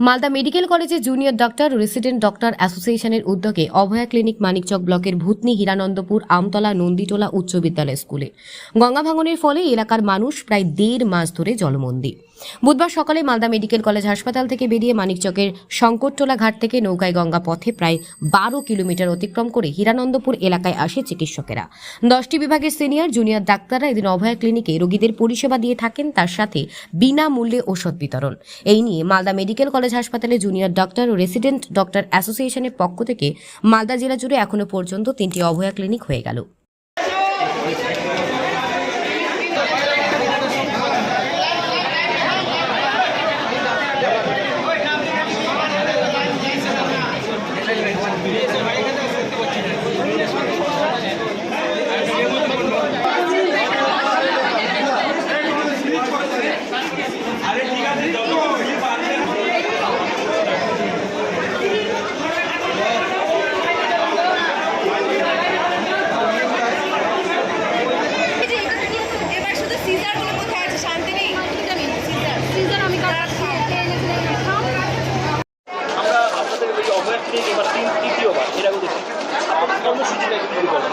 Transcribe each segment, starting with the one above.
Malda medical কলেজে junior doctor, resident doctor অ্যাসোসিয়েশনের উদ্যোগে অভয়া ক্লিনিক মানিকচক ব্লকের ভূতনি হীরানন্দপুর আমতলা নন্দীটোলা উচ্চ বিদ্যালয় স্কুলে। গঙ্গা ভাঙনের ফলে এলাকার মানুষ প্রায় দেড় মাস ধরে জলমন্দি। বুধবার সকালে মালদা মেডিকেল কলেজ হাসপাতাল থেকে বেরিয়ে মানিকচকের শঙ্করটোলা ঘাট থেকে নৌকায় গঙ্গা পথে প্রায় বারো কিলোমিটার অতিক্রম করে হিরানন্দপুর এলাকায় আসে চিকিৎসকেরা। দশটি বিভাগের সিনিয়র, জুনিয়র ডাক্তাররা এদিন অভয়া ক্লিনিকে রোগীদের পরিষেবা দিয়ে থাকেন, তার সাথে বিনামূল্যে ওষুধ বিতরণ। এই নিয়ে মালদা মেডিকেল কলেজ হাসপাতালে জুনিয়র ডক্টর ও রেসিডেন্ট ডক্টর অ্যাসোসিয়েশনের পক্ষ থেকে মালদা জেলা জুড়ে এখনও পর্যন্ত তিনটি অভয়া ক্লিনিক হয়ে গেল এই যে এবার শুধু সিজারগুলো কোথায় আছে শান্তি নেই সিজার সিজার আমি আমরা আপনাদের ক্লিনিক এবার তিন তৃতীয়বার এরকম কিন্তু কর্মসূচিটা কিন্তু বলেন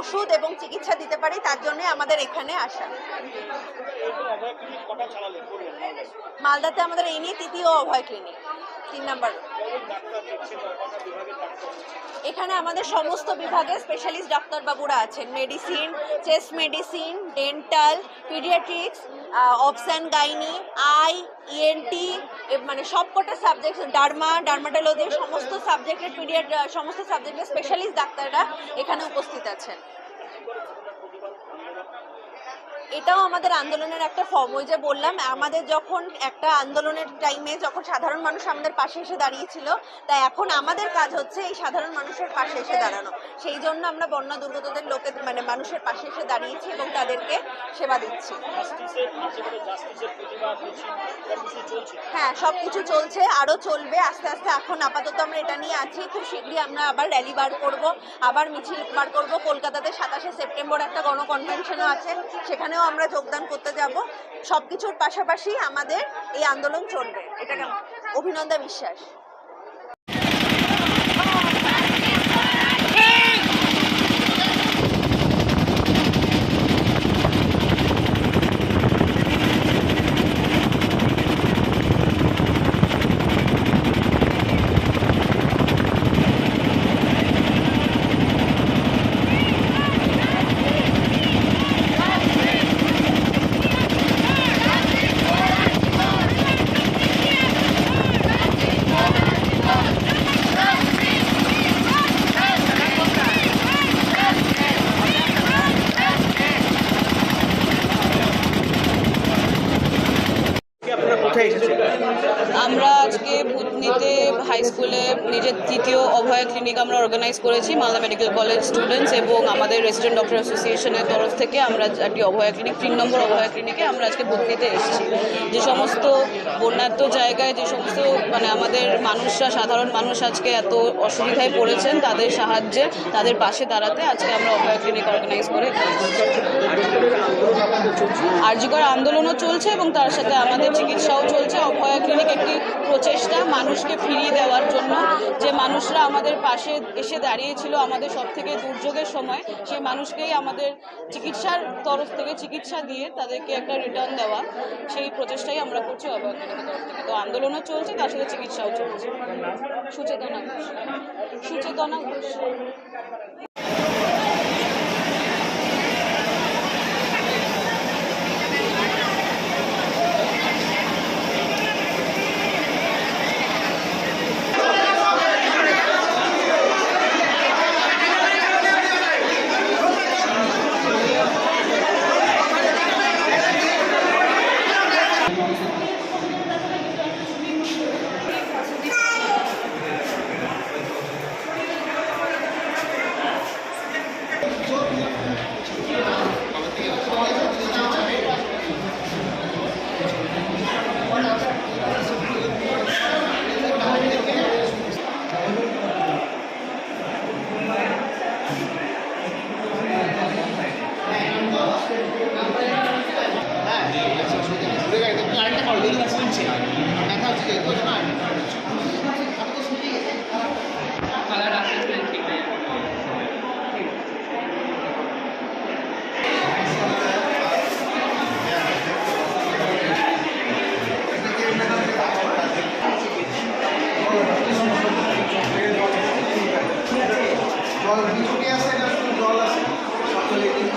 ওষুধ এবং চিকিৎসা দিতে পারি, তার জন্য আমাদের এখানে আসা। মালদাতে আমাদের এই নিয়ে তৃতীয় অভয় ক্লিনিক তিন নাম্বার ডাক্তার ডাক্তার এখানে আমাদের সমস্ত বিভাগে স্পেশালিস্ট ডাক্তারবাবুরা আছেন। Medicine chest medicine dental paediatrics obs and gynae eye ENT মানে সবকটা সাবজেক্ট ডার্মা ডার্মাটোলজি সমস্ত সাবজেক্টের পিডিয়াট সমস্ত সাবজেক্টের স্পেশালিস্ট ডাক্তাররা এখানে উপস্থিত আছেন। এটাও আমাদের আন্দোলনের একটা ফর্ম ওই যে বললাম, আমাদের যখন একটা আন্দোলনের টাইমে যখন সাধারণ মানুষ আমাদের পাশে এসে দাঁড়িয়েছিল, তাই এখন আমাদের কাজ হচ্ছে এই সাধারণ মানুষের পাশে এসে দাঁড়ানো। সেই জন্য আমরা বন্যা দুর্গতদের লোকের মানে মানুষের পাশে এসে দাঁড়িয়েছি এবং তাদেরকে সেবা দিচ্ছি। হ্যাঁ সব কিছু চলছে আরও চলবে, আস্তে আস্তে এখন আপাতত আমরা এটা নিয়ে আছি। খুব শীঘ্রই আমরা আবার র্যালি বার করব, আবার মিছিল বার করব। কলকাতাতে সাতাশে সেপ্টেম্বর একটা গণকনভেনশনও আছে। সেখানেও আমরা যোগদান করতে যাব। সব কিছুর পাশাপাশি আমাদের এই আন্দোলন চলবে। এটা অভিনন্দা বিশ্বাস। আমরা আজকে ভূতনিতে হাই স্কুলে নিজের তৃতীয় অভয়া ক্লিনিক আমরা অর্গানাইজ করেছি মালদা মেডিকেল কলেজ স্টুডেন্টস এবং আমাদের রেসিডেন্ট ডক্টর অ্যাসোসিয়েশনের তরফ থেকে আমরা একটি অভয়া ক্লিনিক তিন নম্বর অভয়া ক্লিনিকে আমরা আজকে ভূতনিতে এসেছি। যে সমস্ত বন্যাত্ম জায়গায় যে সমস্ত মানে আমাদের মানুষরা সাধারণ মানুষ আজকে এত অসুবিধায় পড়েছেন তাদের সাহায্যে তাদের পাশে দাঁড়াতে আজকে আমরা অভয়া ক্লিনিক অর্গানাইজ করে আর্যিকর আন্দোলনও চলছে এবং তার সাথে আমাদের চিকিৎসাও চলছে। অভয়া ক্লিনিক একটি প্রচেষ্টা মানুষকে ফিরিয়ে দেওয়ার জন্য যে মানুষরা আমাদের পাশে এসে দাঁড়িয়েছিল আমাদের সব থেকে দুর্যোগের সময়, সেই মানুষকেই আমাদের চিকিৎসার তরফ থেকে চিকিৎসা দিয়ে তাদেরকে একটা রিটার্ন দেওয়া, সেই প্রচেষ্টাই আমরা করছি অভয়া তরফ থেকে। তো আন্দোলনও চলছে, তার সাথে চিকিৎসাও চলছে। সুচেতনা সুচেতনা জল নিচুটি আছে না শুধু জল আছে? সকলে কিন্তু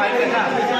फ़ाइल करना